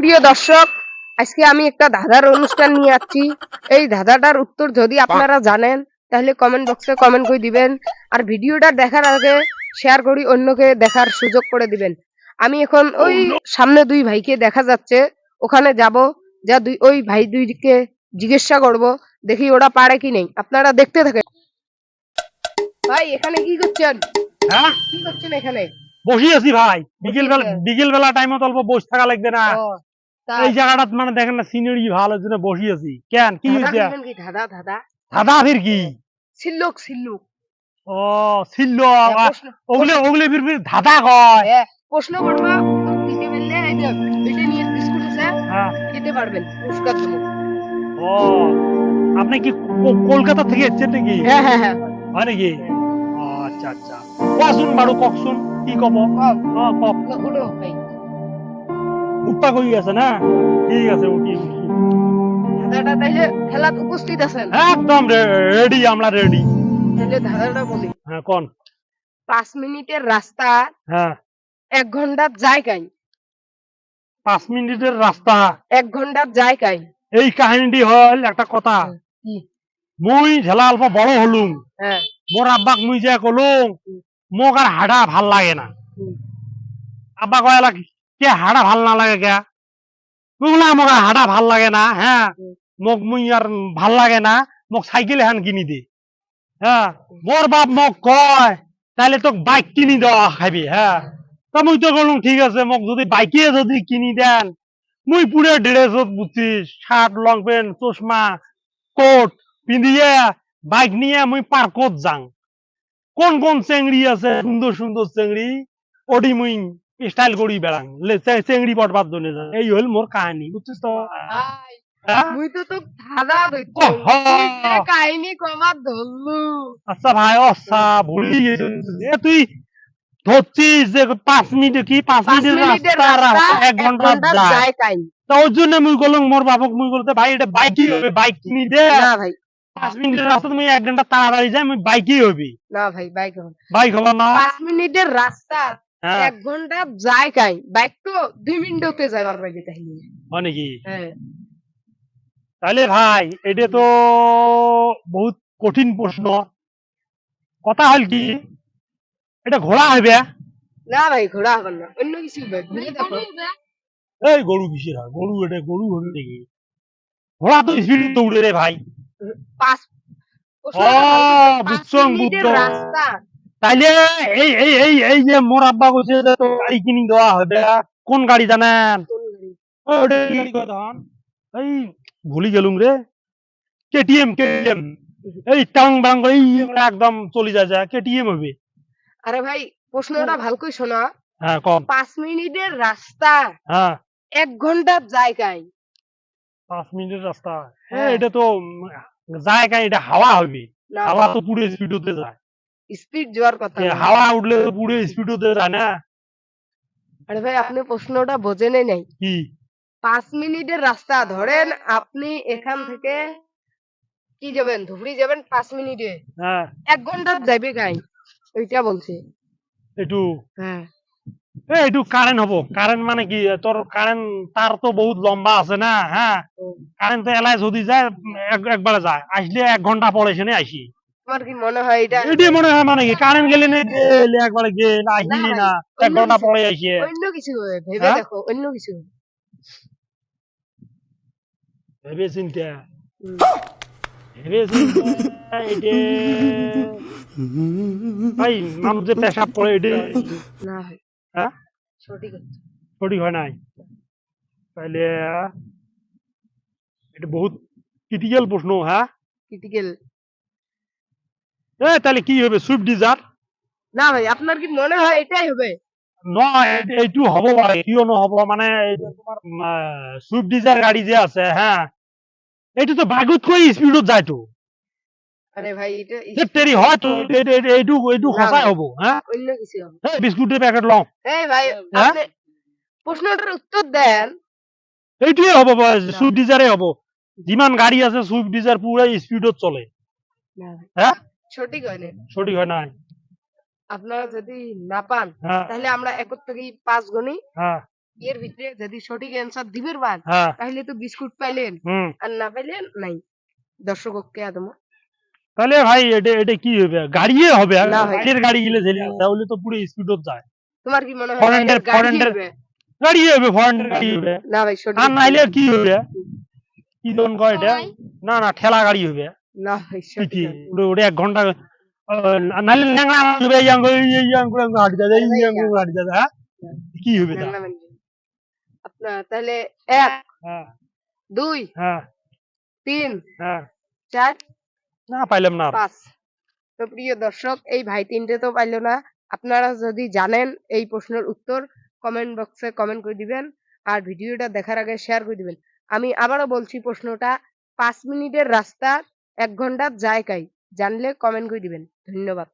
প্রিয় দর্শক আজকে আমি একটা ধাঁধার অনুষ্ঠান নিয়ে আসছি। এই ধাঁধাটার উত্তর যদি আপনারা জানেন তাহলে কমেন্ট বক্সে কমেন্ট করে দিবেন। আর ভিডিওটা দেখার আগে শেয়ার করি অন্যকে দেখার সুযোগ করে দিবেন। আমি এখন ওই সামনে দুই ভাইকে দেখা যাচ্ছে ওখানে যাব যা দুই ওই ভাই দুইকে জিজ্ঞাসা করব দেখি ওরা পারে কি নেই। আপনারা দেখতে থাকেন। ভাই এখানে কি করছেন? হ্যাঁ? কি করছেন এখানে? বসি আছি ভাই। বিকেল বেলা? বিকেল বেলা টাইমত অল্প বসে থাকা লাগবে না। এই জায়গাটা মানে দেখেন না সিনারি ভালো জন্য বসি আছি। কেন? কি ধাঁধা হয়েছে দিবেন ধাঁধা ধাঁধা। ফির কি? সিল্লুক সিল্লুক ও হ্যাঁ, ওগুলো ওগুলো ফির ফির ধাঁধা কয়। প্রশ্ন করবা দিতে পারলে এই যে দুইটা নিয়ে বিস্কুট আছে হ্যাঁ, খেতে পারবেন পুরস্কার দেবো। ও আপনি কি কলকাতা থেকে এসেছেন নাকি? হ্যাঁ হ্যাঁ হ্যাঁ। হয় নাকি? আচ্ছা আচ্ছা। কোয়াশুন বাড়ু ককশুন কি কব? কক। ভাই উঠপা কই আছে না? ঠিক আছে উঠি উঠি। ধাঁধাটা তাইলে খেলাত উপস্থিত আছেন? একদম রেডি আমরা রেডি তাইলে ধাঁধাটা বলি। হ্যাঁ কোন? পাঁচ মিনিটের রাস্তা হ্যাঁ। এক ঘণ্টার জায়গায়। পাঁচ মিনিটের রাস্তা। এক ঘণ্টার জায়গায়। এই কাহিনীটি হল একটা কথা। কি? মুই ঝেলা অল্প বড় হলুম। হ্যাঁ। মোর আব্বাক মুই যে কলুম মোক আর হাড়া ভালো লাগে না। আব্বা কয়লা কে হাড়া ভালো না লাগে কে? বুঝলা মোক হাড়া ভালো লাগে না হ্যাঁ? মোক মুই আর ভালো লাগে না মোক সাইকেল এখন কিনি দে। হ্যাঁ? মোর বাপ মোক কয় তাহলে তোক বাইক কিনি দেওয়া খাবি হ্যাঁ? তা মুই তো কলুম ঠিক আছে মোক যদি বাইকে যদি কিনি দেন মুই পুরে ড্রেসত বুঝছিস শার্ট লং পেন্ট চশমা কোট পিন্ধিয়ে বাইক নিয়ে মুই পার্কত যাং। কোন কোন চেংড়ি আছে সুন্দর সুন্দর চেংড়ি ওডি মুই। স্টাইল করি বেড়াং চেংড়ি পটবার জন্য যাং। এই হল মোর কাহিনী বুঝছিস তো? হ্যাঁ? মুই তো তো ধাঁধা ধরছি। যে কাহিনী কমার ধরলু। আচ্ছা ভাই আচ্ছা ভুলি এ তুই ধরছিস যে পাঁচ মিনিট কি? পাঁচ মিনিটের রাস্তা এক ঘণ্টা যায়। জন্য মুই মোর বাবক মুই বলতে ভাই এটা বাইকই হবে? বাইক কিনি দে। না ভাই। পাঁচ মিনিটের রাস্তা তুমি এক ঘণ্টা তাড়াতাড়ি যাই মুই বাইকই হবি। না ভাই বাইক হবে। বাইক হবা না। পাঁচ মিনিটের রাস্তা হ্যাঁ। এক ঘণ্টার জায়গায় বাইক তো দুই মিনিটতে বাইকে তাহলে হয় নাকি? তাহলে ভাই এটা তো বহুত কঠিন প্রশ্ন। কথা হল কি? এটা ঘোড়া হবে? না ভাই ঘোড়া হবে না। অন্য কিছু হবে। ভেবে এই গরু কিসের হয়? গরু এটা গরু হবে নাকি? ঘোড়া তো স্পিড দৌড়ে রে ভাই। পাঁচ ও বুঝছং। রাস্তা। তাইলে এই এই এই এই যে মোর আব্বা কইছে যে তো গাড়ি কিনি দেওয়া হবে কোন গাড়ি জানেন ওটা গাড়ি? কথা এই ভুলি গেলুম রে কেটিএম কেটিএম। এই টাং বাং এই একদম চলে যায় যায় কেটিএম হবে। আরে ভাই প্রশ্নটা ভালো করে শোনা। হ্যাঁ কম পাঁচ মিনিটের রাস্তা হ্যাঁ এক ঘণ্টার জায়গায় পাঁচ মিনিটের রাস্তা হ্যাঁ। এটা তো জায়গা এটা হাওয়া হবে। হাওয়া তো পুরো স্পিড হতে যায়। স্পিড যাওয়ার কথা। হাওয়া উঠলে তো পুরো স্পিড হতে যায় না। আরে ভাই আপনি প্রশ্নটা বোঝেনই নাই। কি? পাঁচ মিনিটের রাস্তা ধরেন আপনি এখান থেকে কি যাবেন ধুবড়ি যাবেন পাঁচ মিনিটে। হ্যাঁ। এক ঘণ্টার যাবে গাই ওইটা বলছে। একটু হ্যাঁ। এ একটু কারেন্ট হব। কারেন্ট মানে কি? তোর কারেন্ট তার তো বহুত লম্বা আছে না হ্যাঁ। কারেন্ট তো এলাই যদি যায় এক- একবারে যায়। আসলে এক ঘণ্টা পরে সেনে আসি। তোমার কি মনে হয় এটা এটি মনে হয় মানে কি? কারেন্ট গেলে না গেলে একবারে গেল আসলি না, না এক ঘণ্টা পরে আসে। অন্য কিছু ভেবে হ্যাঁ? দেখো অন্য কিছু ভেবে চিন্তা। ভেবে চিন্তা এটা ভাই মানুষ যে পেশাব করে এটা না হ্যাঁ। সঠিক সঠিক হয় নাই। এটা বহুত ক্রিটিক্যাল প্রশ্ন হ্যাঁ? ক্রিটিক্যাল এ তাহলে কি হবে? সুইফট ডিজার না ভাই আপনার কি মনে হয় এটাই হবে? নয় এ- হ'ব পাৰে কিয় নহ'ব? মানে এইটো তোমাৰ চুইফট ডিজায়াৰ গাড়ী যে আছে হা? এইটোতো বাগতকৈ স্পীডত যায়তো। আরে ভাই এটা যে তেৰি হয়তো এইটো এইটো- এইটো এইটো সঁচাই হ'ব হা? অন্য কিছু হবে। এই বিস্কুটের পেকেট লওঁ। এই ভাই হ্যাঁ? আপনি প্রশ্নটার উত্তর দেন। এইটোৱে হ'ব চুইফট ডিজায়াৰে হ'ব। যিমান গাড়ী আছে চুইফট ডিজায়াৰ পুৰা স্পীডত চলে। ভাই, হ্যাঁ সঠিক হয় না সঠিক হয় নাই। আপনারা যদি না পান হ্যাঁ। তাহলে আমরা একর থেকে পাঁচ গণি। হ্যাঁ। এর ভিতরে যদি সঠিক অ্যান্সার দিবের বাদ হ্যাঁ। তাহলে তো বিস্কুট পাইলেন। আর না পাইলেন নাই। দর্শককে আদম। তাহলে ভাই এটা এটা কি হবে? গাড়িয়ে হবে। গাড়ির গাড়ি গেলে ছেলে তাহলে তো পুরো স্পিডত যায়। তোমার কি মনে হয় এটা গাড়ি হবে? গাড়ি হবে না ভাই সঠিক আর নাইলে কি হবে? কি দন কয় এটা? না না ঠেলা গাড়ি হবে। না কি সঠিক কি? না। ওটা ওটা এক ঘণ্টা আহ, নাইলে হবে করে করে হাঁটি যাবে করে হাঁটি যাবে। হ্যাঁ? কি হবে তা? বাংলা মানুষ। আপনার তাহলে এক দুই হ্যাঁ। তিন হ্যাঁ। চার না পাইলাম না। পাঁচ। তো প্রিয় দর্শক এই ভাই তিনটে তো পাইলো না। আপনারা যদি জানেন এই প্রশ্নের উত্তর কমেন্ট বক্সে কমেন্ট করে দিবেন। আর ভিডিওটা দেখার আগে শেয়ার করে দিবেন। আমি আবারও বলছি প্রশ্নটা পাঁচ মিনিটের রাস্তা এক ঘণ্টা যায় কাই জানলে কমেন্ট করে দিবেন। ধন্যবাদ।